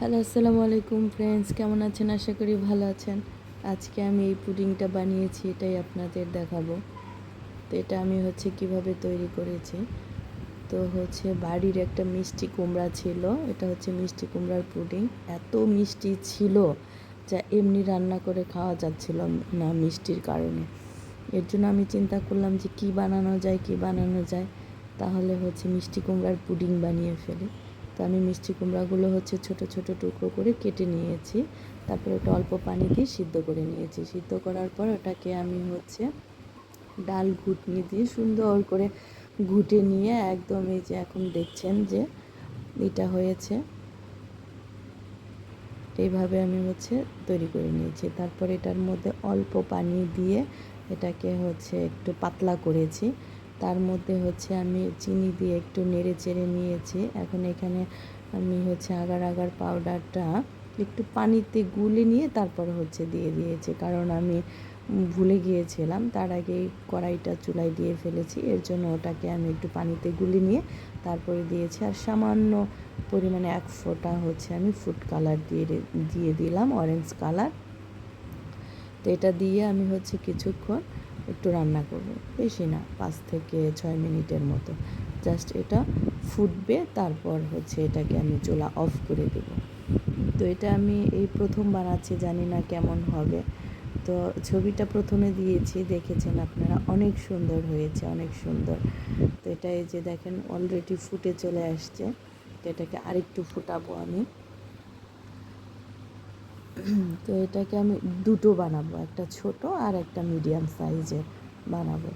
Hello, আসসালামু আলাইকুম friends কেমন আছেন? আশা করি ভালো আছেন। আজকে আমি এই পুডিংটা বানিয়েছি, এটাই আপনাদের দেখাবো। তো এটা আমি হচ্ছে কীভাবে তৈরি করেছি। তো হচ্ছে বাড়ির একটা মিষ্টি কুমড়া ছিল, এটা হচ্ছে মিষ্টি কুমড়ার পুডিং। এত মিষ্টি ছিল যা এমনি রান্না করে খাওয়া যাচ্ছিল না মিষ্টির কারণে। এর জন্য আমি চিন্তা করলাম যে কি বানানো যায়, কি বানানো যায়, তাহলে হচ্ছে মিষ্টি কুমড়ার পুডিং বানিয়ে ফেলি। তো আমি মিষ্টি কুমড়াগুলো হচ্ছে ছোট ছোট টুকরো করে কেটে নিয়েছি। তারপরে ওটা অল্প পানি দিয়ে সিদ্ধ করে নিয়েছি। সিদ্ধ করার পর ওটাকে আমি হচ্ছে ডাল ঘুটনি দিয়ে সুন্দর করে ঘুটে নিয়ে একদম এই যে এখন দেখছেন যে এটা হয়েছে। এইভাবে আমি হচ্ছে তৈরি করে নিয়েছি। তারপর এটার মধ্যে অল্প পানি দিয়ে এটাকে হচ্ছে একটু পাতলা করেছি। তার মধ্যে হচ্ছে আমি চিনি দিয়ে একটু নেড়ে চেড়ে নিয়েছি। এখন এখানে আমি হচ্ছে আগার আগার পাউডারটা একটু পানিতে গুলে নিয়ে তারপর হচ্ছে দিয়ে দিয়েছি। কারণ আমি ভুলে গিয়েছিলাম, তার আগে কড়াইটা চুলায় দিয়ে ফেলেছি, এর জন্য ওটাকে আমি একটু পানিতে গুলে নিয়ে তারপরে দিয়েছি। আর সামান্য পরিমাণে এক ফোঁটা হচ্ছে আমি ফুড কালার দিয়ে দিয়ে দিলাম অরেঞ্জ কালার তো এটা দিয়ে আমি হচ্ছে কিছুক্ষণ একটু রান্না করব। বেশি না, পাঁচ থেকে ছয় মিনিটের মতো। জাস্ট এটা ফুটবে, তারপর হচ্ছে এটাকে আমি চুলা অফ করে দেব। তো এটা আমি এই প্রথম বানাচ্ছি, জানি না কেমন হবে। তো ছবিটা প্রথমে দিয়েছি, দেখেছেন আপনারা, অনেক সুন্দর হয়েছে, অনেক সুন্দর। তো এটা এই যে দেখেন অলরেডি ফুটে চলে আসছে। তো এটাকে আরেকটু ফুটাবো আমি। তো এটাকে আমি দুটো বানাবো, একটা ছোট আর একটা মিডিয়াম সাইজের বানাবো।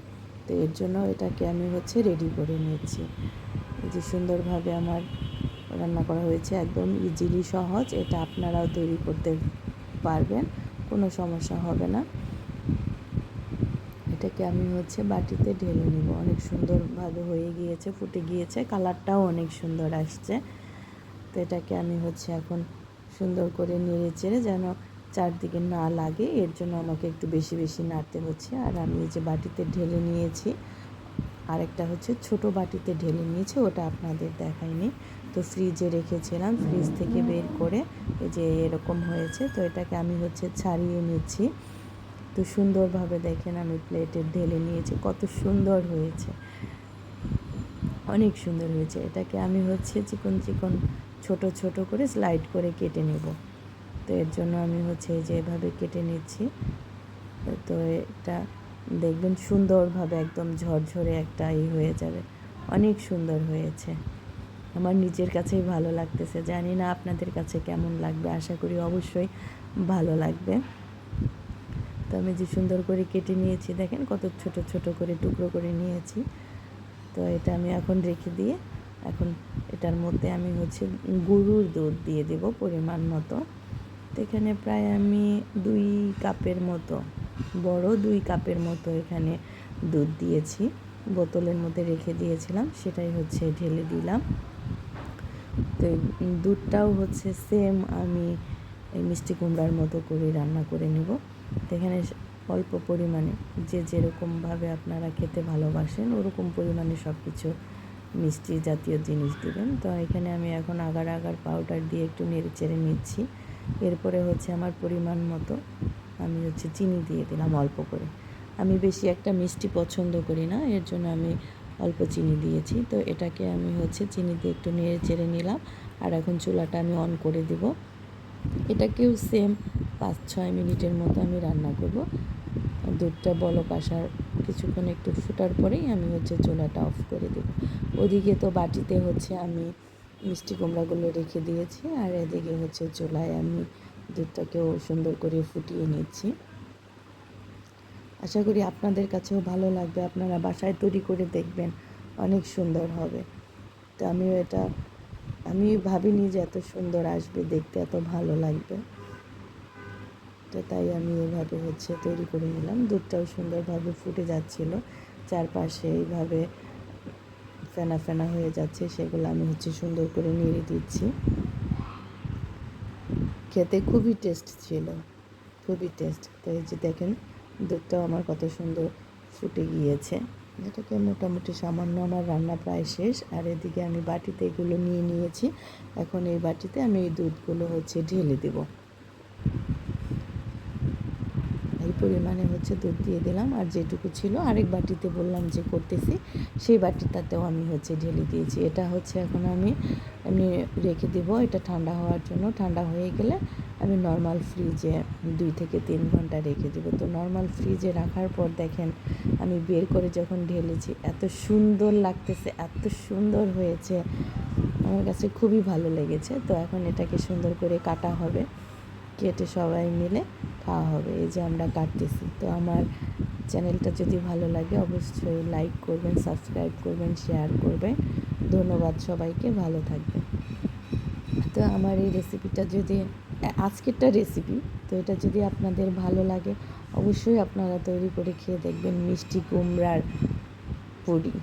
তো এর জন্য এটাকে আমি হচ্ছে রেডি করে নিয়েছি। যে সুন্দরভাবে আমার রান্না করা হয়েছে, একদম ইজিলি সহজ। এটা আপনারাও তৈরি করতে পারবেন, কোনো সমস্যা হবে না। এটাকে আমি হচ্ছে বাটিতে ঢেলে নিব। অনেক সুন্দরভাবে হয়ে গিয়েছে, ফুটে গিয়েছে। কালারটাও অনেক সুন্দর আসছে। তো এটাকে আমি হচ্ছে এখন সুন্দর করে নেড়ে চেড়ে যেন চারদিকে না লাগে। এর জন্য আমাকে একটু বেশি বেশি নাড়তে হচ্ছে। আর আমি এই যে বাটিতে ঢেলে নিয়েছি, আরেকটা হচ্ছে ছোট বাটিতে ঢেলে নিয়েছি, ওটা আপনাদের দেখাইনি। তো ফ্রিজে রেখেছিলাম, ফ্রিজ থেকে বের করে এই যে এরকম হয়েছে। তো এটাকে আমি হচ্ছে ছাড়িয়ে নিচ্ছি। তো সুন্দরভাবে দেখেন আমি প্লেটে ঢেলে নিয়েছি, কত সুন্দর হয়েছে। অনেক সুন্দর হয়েছে। এটাকে আমি হচ্ছে চিকন চিকন ছোট ছোট করে স্লাইড করে কেটে নেব। তো এর জন্য আমি হচ্ছে যে এভাবে কেটে নিচ্ছি। তো এটা দেখবেন সুন্দরভাবে একদম ঝরঝরে একটা ই হয়ে যাবে। অনেক সুন্দর হয়েছে। আমার নিজের কাছেই ভালো লাগতেছে। জানি না আপনাদের কাছে কেমন লাগবে। আশা করি অবশ্যই ভালো লাগবে। তো আমি যে সুন্দর করে কেটে নিয়েছি, দেখেন কত ছোট ছোট করে টুকরো করে নিয়েছি। তো এটা আমি এখন রেখে দিয়ে এখন এটার মধ্যে আমি হচ্ছে গরুর দুধ দিয়ে দেব পরিমাণ মতো। তো এখানে প্রায় আমি দুই কাপের মতো, বড় দুই কাপের মতো এখানে দুধ দিয়েছি। বোতলের মধ্যে রেখে দিয়েছিলাম, সেটাই হচ্ছে ঢেলে দিলাম। তো দুধটাও হচ্ছে সেম আমি এই মিষ্টি কুমড়ার মতো করে রান্না করে নেব। তো এখানে অল্প পরিমাণে যে যেরকমভাবে আপনারা খেতে ভালোবাসেন, ওরকম পরিমাণে সব কিছু মিষ্টি জাতীয় জিনিস দেবেন। তো এখানে আমি এখন আগার আগার পাউডার দিয়ে একটু নেড়ে চেড়ে নিচ্ছি। এরপরে হচ্ছে আমার পরিমাণ মতো আমি হচ্ছে চিনি দিয়ে দিলাম অল্প করে। আমি বেশি একটা মিষ্টি পছন্দ করি না, এর জন্য আমি অল্প চিনি দিয়েছি। তো এটাকে আমি হচ্ছে চিনি দিয়ে একটু নেড়ে চেড়ে নিলাম আর এখন চুলাটা আমি অন করে দেব। এটাকেও সেম পাঁচ, ছয় মিনিটের মতো আমি রান্না করব। দুধটা বলক আসার কিছুক্ষণ একটু ফুটার পরেই আমি হচ্ছে চুলাটা অফ করে দেব। ওদিকে তো বাটিতে হচ্ছে আমি মিষ্টি কুমড়াগুলো রেখে দিয়েছি, আর এদিকে হচ্ছে চুলায় আমি দুধটাকেও সুন্দর করে ফুটিয়ে নিচ্ছি। আশা করি আপনাদের কাছেও ভালো লাগবে, আপনারা বাসায় তৈরি করে দেখবেন অনেক সুন্দর হবে। তো আমিও এটা আমি ভাবিনি যে এত সুন্দর আসবে, দেখতে এত ভালো লাগবে। তো তাই আমি এভাবে হচ্ছে তৈরি করে নিলাম। দুধটাও সুন্দরভাবে ফুটে যাচ্ছিল, চারপাশে এইভাবে ফেনা ফেনা হয়ে যাচ্ছে, সেগুলো আমি হচ্ছে সুন্দর করে নেড়ে দিচ্ছি। খেতে খুবই টেস্ট ছিল, খুবই টেস্ট তো এই যে দেখেন, দুধটাও আমার কত সুন্দর ফুটে গিয়েছে। এটাকে মোটামুটি সামান্য আমার রান্না প্রায় শেষ, আর এদিকে আমি বাটিতে এগুলো নিয়ে নিয়েছি। এখন এই বাটিতে আমি এই দুধগুলো হচ্ছে ঢেলে দেব। পরিমাণে হচ্ছে দুধ দিয়ে দিলাম আর যেটুকু ছিল আরেক বাটিতে বললাম যে করতেছি, সেই বাটিটাতেও আমি হচ্ছে ঢেলে দিয়েছি। এটা হচ্ছে এখন আমি আমি রেখে দেব। এটা ঠান্ডা হওয়ার জন্য। ঠান্ডা হয়ে গেলে আমি নর্মাল ফ্রিজে দুই থেকে তিন ঘণ্টা রেখে দেবো। তো নর্মাল ফ্রিজে রাখার পর দেখেন, আমি বের করে যখন ঢেলেছি, এত সুন্দর লাগতেছে, এত সুন্দর হয়েছে। আমার কাছে খুবই ভালো লেগেছে। তো এখন এটাকে সুন্দর করে কাটা হবে। কেটে সবাই মিলে খাওয়া হবে, এই যে আমরা কাটতেছি। তো আমার চ্যানেলটা যদি ভালো লাগে, অবশ্যই লাইক করবেন সাবস্ক্রাইব করবেন শেয়ার করবেন। ধন্যবাদ সবাইকে, ভালো থাকবেন। তো আমার এই রেসিপিটা যদি আজকেরটা রেসিপি তো এটা যদি আপনাদের ভালো লাগে, অবশ্যই আপনারা তৈরি করে খেয়ে দেখবেন মিষ্টি কুমড়ার পুরি।